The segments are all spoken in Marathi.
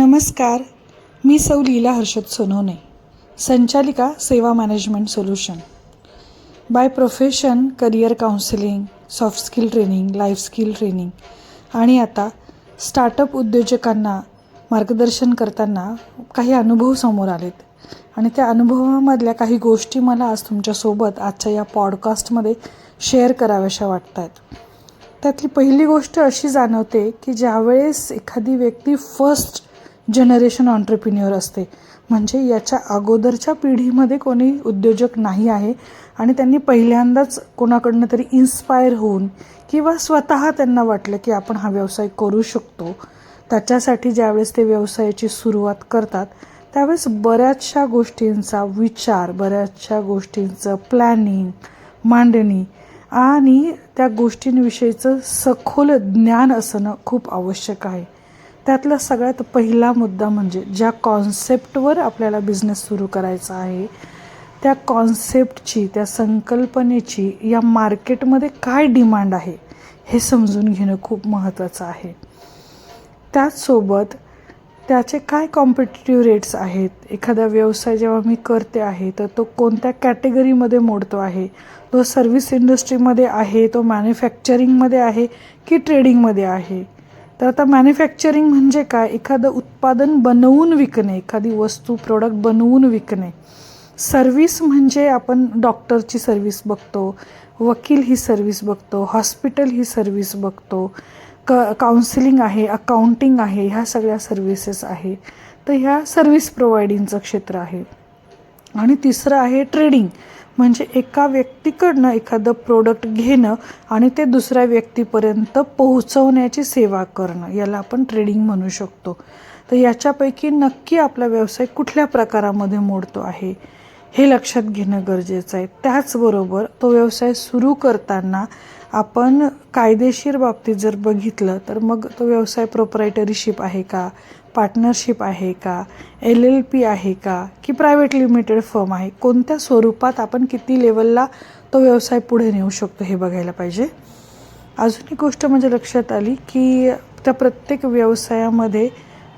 नमस्कार मी सौ लीला हर्षद सोनवणे संचालिका Seva management solution. By profession career counselling soft skill training life skill training आणि आता स्टार्टअप उद्योजकांना मार्गदर्शन करताना काही अनुभव समोर आलेत. आणि त्या अनुभवामधल्या काही गोष्टी मला आज तुमच्यासोबत आजच्या या पॉडकास्टमध्ये शेअर कराव्याशा वाटत आहेत त्यातली पहिली गोष्ट अशी जाणवते की ज्यावेळेस एखादी व्यक्ती फर्स्ट जनरेशन ऑन्टरप्रिन्युअर असते. म्हणजे याच्या अगोदरच्या पिढीमध्ये कोणी उद्योजक नाही आहे आणि त्यांनी पहिल्यांदाच कोणाकडनं तरी इन्स्पायर होऊन किंवा स्वतः त्यांना वाटलं की आपण हा व्यवसाय करू शकतो. त्याच्यासाठी ज्यावेळेस ते व्यवसायाची सुरुवात करतात त्यावेळेस बऱ्याचशा गोष्टींचा विचार बऱ्याचशा गोष्टींचं प्लॅनिंग मांडणी आणि त्या गोष्टींविषयीचं सखोल ज्ञान असणं खूप आवश्यक आहे. त्यातला सगळ्यात पहिला मुद्दा म्हणजे ज्या कॉन्सेप्टवर आपल्याला बिझनेस सुरू करायचा आहे त्या कॉन्सेप्टची त्या संकल्पनेची या मार्केटमध्ये काय डिमांड आहे हे समजून घेणं खूप महत्त्वाचं आहे. त्याचसोबत त्याचे काय कॉम्पिटेटिव्ह रेट्स आहेत एखादा व्यवसाय जेव्हा मी करते आहे तर तो कोणत्या कॅटेगरीमध्ये मोडतो आहे तो सर्व्हिस इंडस्ट्रीमध्ये आहे तो मॅन्युफॅक्चरिंगमध्ये आहे की ट्रेडिंगमध्ये आहे? तर आता मॅन्युफॅक्चरिंग म्हणजे काय? एखादं उत्पादन बनवून विकणे एखादी वस्तू प्रोडक्ट बनवून विकणे. सर्व्हिस म्हणजे आपण डॉक्टरची सर्व्हिस बघतो वकील ही सर्व्हिस बघतो हॉस्पिटल ही सर्व्हिस बघतो क काउन्सिलिंग आहे अकाउंटिंग आहे ह्या सगळ्या सर्व्हिसेस आहे. तर ह्या सर्व्हिस प्रोव्हायडिंगचं क्षेत्र आहे. आणि तिसरं आहे ट्रेडिंग म्हणजे एका व्यक्तीकडनं एखादं प्रोडक्ट घेणं आणि ते दुसऱ्या व्यक्तीपर्यंत पोहोचवण्याची सेवा करणं याला आपण ट्रेडिंग म्हणू शकतो. तर याच्यापैकी नक्की आपला व्यवसाय कुठल्या प्रकारामध्ये मोडतो आहे हे लक्षात घेणं गरजेचं आहे. त्याचबरोबर तो व्यवसाय सुरू करताना आपण कायदेशीर बाबतीत जर बघितलं तर मग तो व्यवसाय प्रोपरायटरीशिप आहे का? पार्टनरशिप आहे का? एल एल पी आहे का? की प्रायव्हेट लिमिटेड फर्म आहे? कोणत्या स्वरूपात आपण किती लेवलला तो व्यवसाय पुढे नेऊ शकतो हे बघायला पाहिजे. अजून एक गोष्ट म्हणजे लक्षात आली की त्या प्रत्येक व्यवसायामध्ये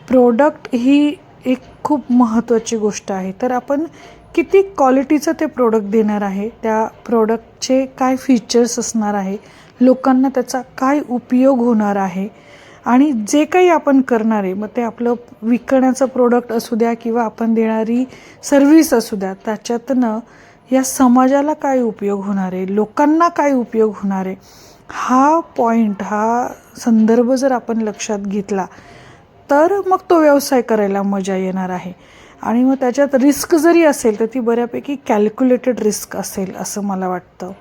प्रोडक्ट ही एक खूप महत्त्वाची गोष्ट आहे. तर आपण किती क्वालिटीचं ते प्रोडक्ट देणार आहे? त्या प्रोडक्टचे काय फीचर्स असणार आहे? लोकांना त्याचा काय उपयोग होणार आहे? आणि जे काही आपण करणार आहे मग ते आपलं विकण्याचं प्रोडक्ट असू द्या किंवा आपण देणारी सर्व्हिस असू द्या त्याच्यातनं या समाजाला काय उपयोग होणार आहे लोकांना काय उपयोग होणार आहे हा पॉईंट हा संदर्भ जर आपण लक्षात घेतला तर मग तो व्यवसाय करायला मजा येणार आहे. आणि मग त्याच्यात रिस्क जरी असेल तर ती बऱ्यापैकी कॅल्क्युलेटेड रिस्क असेल असं मला वाटतं.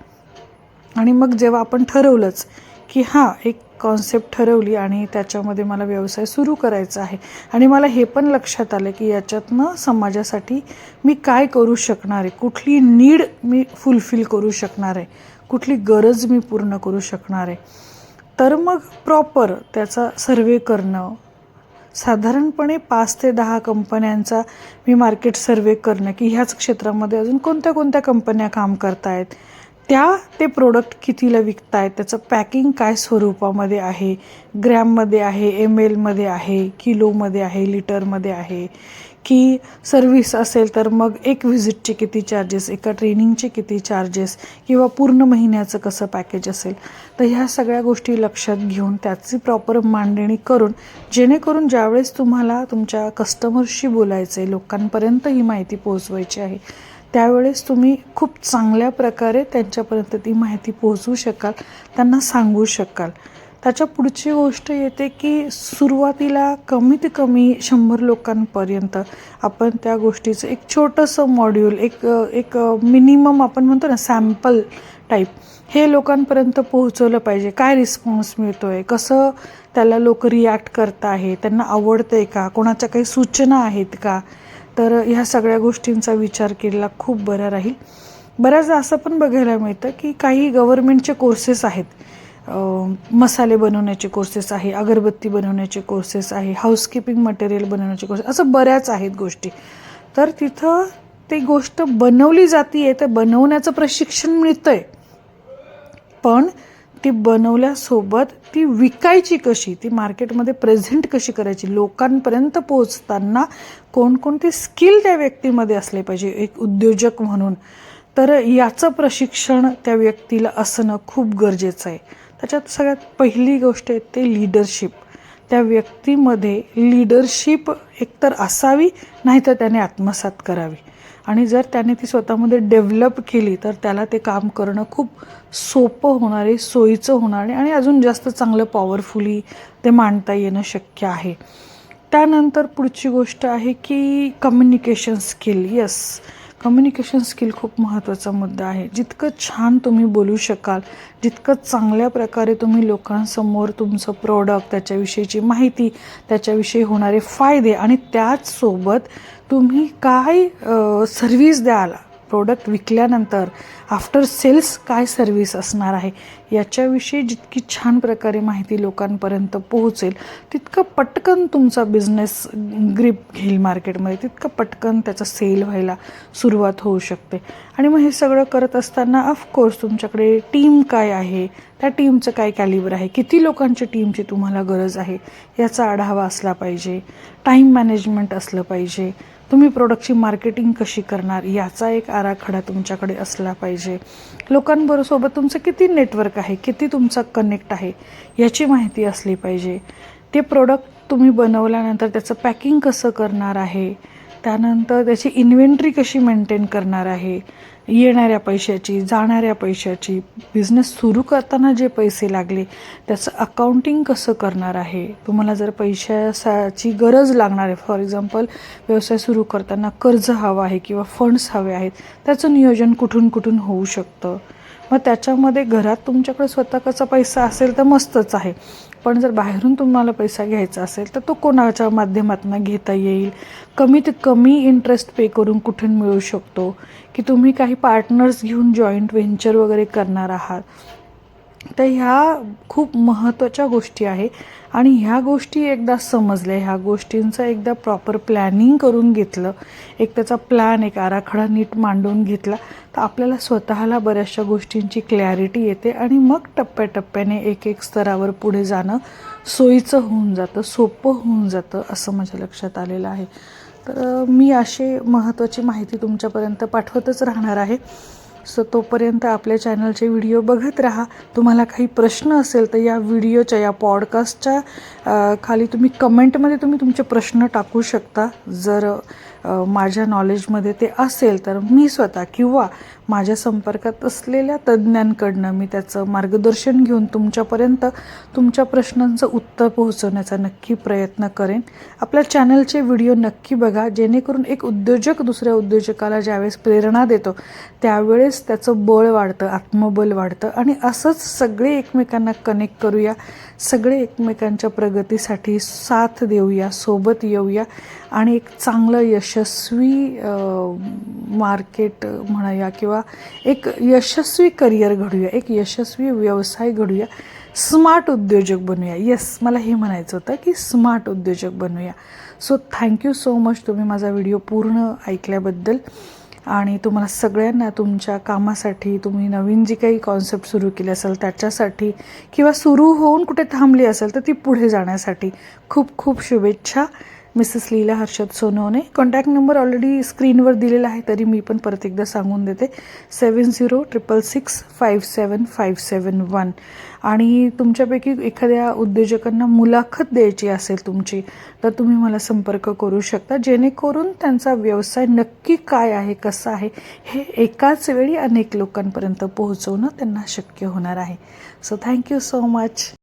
आणि मग जेव्हा आपण ठरवलंच की हां एक कॉन्सेप्ट ठरवली आणि त्याच्यामध्ये मला व्यवसाय सुरू करायचा आहे. आणि मला हे पण लक्षात आलं की याच्यातनं समाजासाठी मी काय करू शकणार आहे? कुठली नीड मी फुलफिल करू शकणार आहे? कुठली गरज मी पूर्ण करू शकणार आहे? तर मग प्रॉपर त्याचा सर्वे करणं. साधारणपणे पाच ते दहा कंपन्यांचा मी मार्केट सर्वे करणं की ह्याच क्षेत्रामध्ये अजून कोणत्या कोणत्या कंपन्या काम करतायत? त्या ते प्रोडक्ट कितीला विकतायत त्याचं पॅकिंग काय स्वरूपामध्ये आहे? ग्रॅममध्ये आहे एम एलमध्ये आहे किलोमध्ये आहे लिटरमध्ये आहे? की सर्व्हिस असेल तर मग एक व्हिजिटचे किती चार्जेस एका ट्रेनिंगचे किती चार्जेस किंवा पूर्ण महिन्याचं कसं पॅकेज असेल? तर ह्या सगळ्या गोष्टी लक्षात घेऊन त्याची प्रॉपर मांडणी करून जेणेकरून ज्यावेळेस तुम्हाला तुमच्या कस्टमर्सशी बोलायचं आहे लोकांपर्यंत ही माहिती पोहोचवायची आहे त्यावेळेस तुम्ही खूप चांगल्या प्रकारे त्यांच्यापर्यंत ती माहिती पोहोचवू शकाल त्यांना सांगू शकाल. त्याच्या पुढची गोष्ट येते की सुरुवातीला कमीत कमी शंभर लोकांपर्यंत आपण त्या गोष्टीचं एक छोटंसं मॉड्यूल एक एक मिनिमम आपण म्हणतो ना सॅम्पल टाईप हे लोकांपर्यंत पोहोचवलं पाहिजे. काय रिस्पॉन्स मिळतो आहे कसं त्याला लोक रिॲक्ट करत आहे त्यांना आवडतं आहे का? कोणाच्या काही सूचना आहेत का? तर ह्या सगळ्या गोष्टींचा विचार केलेला खूप बरा राहील. बऱ्याचदा असं पण बघायला मिळतं की काही गव्हर्मेंटचे कोर्सेस आहेत. मसाले बनवण्याचे कोर्सेस आहे अगरबत्ती बनवण्याचे कोर्सेस आहे हाऊसकीपिंग मटेरियल बनवण्याचे कोर्सेस असं बऱ्याच आहेत गोष्टी. तर तिथं ती गोष्ट बनवली जाते आहे तर बनवण्याचं प्रशिक्षण मिळतं आहे पण ती बनवल्यासोबत ती विकायची कशी ती मार्केटमध्ये प्रेझेंट कशी करायची लोकांपर्यंत पोहोचताना कोणकोणते स्किल त्या व्यक्तीमध्ये असले पाहिजे एक उद्योजक म्हणून. तर याचं प्रशिक्षण त्या व्यक्तीला असणं खूप गरजेचं आहे. त्याच्यात सगळ्यात पहिली गोष्ट आहे ते लिडरशिप त्या व्यक्तीमध्ये लिडरशिप एकतर असावी नाहीतर त्याने आत्मसात करावी. आणि जर त्याने ती स्वतःमध्ये डेव्हलप केली तर त्याला ते काम करणं खूप सोपं होणार आहे सोयीचं होणार आहे आणि अजून जास्त चांगलं पॉवरफुली ते मांडता येणं शक्य आहे. त्यानंतर पुढची गोष्ट आहे की communication skill yes communication skill खूप महत्त्वाचा मुद्दा आहे. जितकं छान तुम्ही बोलू शकाल जितकं चांगल्या प्रकारे तुम्ही लोकांसमोर तुमचं प्रोडक्ट त्याच्याविषयीची माहिती त्याच्याविषयी होणारे फायदे आणि त्याचसोबत तुम्ही काय सर्व्हिस द्याल प्रोडक्ट विकल्यानंतर आफ्टर सेल्स काय सर्व्हिस असणार आहे? याच्याविषयी जितकी छान प्रकारे माहिती लोकांपर्यंत पोहोचेल तितकं पटकन तुमचा बिझनेस ग्रीप घेईल मार्केटमध्ये तितकं पटकन त्याचा सेल व्हायला सुरुवात होऊ शकते. आणि मग हे सगळं करत असताना ऑफकोर्स तुमच्याकडे टीम काय आहे? त्या टीमचं काय कॅलिबर आहे? किती लोकांच्या टीमची तुम्हाला गरज आहे? याचा आढावा असला पाहिजे. टाईम मॅनेजमेंट असलं पाहिजे. तुम्ही प्रोडक्टची मार्केटिंग कशी करणार? याचा एक आराखडा तुमच्याकडे असला पाहिजे. लोकांबरोबर सोबत तुमचं किती नेटवर्क आहे? किती तुमचा कनेक्ट आहे? याची माहिती असली पाहिजे. ते प्रोडक्ट तुम्ही बनवल्यानंतर त्याचं पॅकिंग कसं करणार आहे? त्यानंतर त्याची इन्व्हेंटरी कशी मेंटेन करणार आहे? येणाऱ्या पैशाची जाणाऱ्या पैशाची बिझनेस सुरू करताना जे पैसे लागले त्याचं अकाउंटिंग कसं करणार आहे? तुम्हाला जर पैशाची गरज लागणार आहे फॉर एक्झाम्पल व्यवसाय सुरू करताना कर्ज हवं आहे किंवा फंड्स हवे आहेत त्याचं नियोजन कुठून कुठून होऊ शकतं? मग त्याच्यामध्ये घरात तुमच्याकडे स्वतःचा पैसा असेल तर मस्तच आहे. पण जर बाहेरून तुम्हाला पैसा घ्यायचा असेल तर तो कोणाच्या माध्यमातून घेता येईल? कमीत कमी इंटरेस्ट पे करून कुठून मिळू शकतो? की तुम्ही काही पार्टनर्स घेऊन जॉईंट व्हेंचर वगैरे करणार आहात? तर ह्या खूप महत्त्वाच्या गोष्टी आहे. आणि ह्या गोष्टी एकदा समजल्या ह्या गोष्टींचं एकदा प्रॉपर प्लॅनिंग करून घेतलं एक त्याचा प्लॅन एक आराखडा नीट मांडून घेतला तर आपल्याला स्वतःला बऱ्याचशा गोष्टींची क्लॅरिटी येते आणि मग टप्प्याटप्प्याने एक एक स्तरावर पुढे जाणं सोयीचं होऊन जातं सोपं होऊन जातं असं माझ्या लक्षात आलेलं आहे. तर मी अशी महत्त्वाची माहिती तुमच्यापर्यंत पाठवतच राहणार आहे. सो तोपर्यंत आपल्या चॅनलचे व्हिडिओ बघत राहा. तुम्हाला काही प्रश्न असेल तर या व्हिडिओच्या या पॉडकास्टच्या खाली तुम्ही कमेंटमध्ये तुम्ही तुमचे प्रश्न टाकू शकता. जर माझ्या नॉलेजमध्ये ते असेल तर मी स्वतः किंवा माझ्या संपर्कात असलेल्या तज्ज्ञांकडनं मी त्याचं मार्गदर्शन घेऊन तुमच्यापर्यंत तुमच्या प्रश्नांचं उत्तर पोहोचवण्याचा नक्की प्रयत्न करेन. आपल्या चॅनलचे व्हिडिओ नक्की बघा. जेणेकरून एक उद्योजक दुसऱ्या उद्योजकाला ज्यावेळेस प्रेरणा देतो त्यावेळेस त्यावेळेस त्याचं बळ वाढतं आत्मबल वाढतं आणि असंच सगळे एकमेकांना कनेक्ट करूया सगळे एकमेकांच्या प्रगतीसाठी साथ देऊया सोबत येऊया आणि एक चांगलं यशस्वी मार्केट म्हणूया किंवा एक यशस्वी करिअर घडूया एक यशस्वी व्यवसाय घडूया. स्मार्ट उद्योजक बनूया. येस मला हे म्हणायचं होतं की स्मार्ट उद्योजक बनूया. So thank you so much तुम्ही माझा व्हिडिओ पूर्ण ऐकल्याबद्दल. आणि तुम्हाला सगळ्यांना तुमच्या कामासाठी तुम्ही नवीन जी काही कॉन्सेप्ट सुरू केली असेल त्याच्यासाठी किंवा सुरू होऊन कुठे थांबली असेल तर ती पुढे जाण्यासाठी खूप खूप शुभेच्छा. Mrs Leela Harshad Sonawane. Contact number already स्क्रीनवर दिलेला आहे तरी मी पण परत एकदा सांगून देते. Seven zero triple six five seven five seven one आणि तुमच्यापैकी एखाद्या उद्योजकांना मुलाखत द्यायची असेल तुमची तर तुम्ही मला संपर्क करू शकता. जेणेकरून त्यांचा व्यवसाय नक्की काय आहे कसा आहे हे एकाच वेळी अनेक लोकांपर्यंत पोहोचवणं त्यांना शक्य होणार आहे. So thank you so much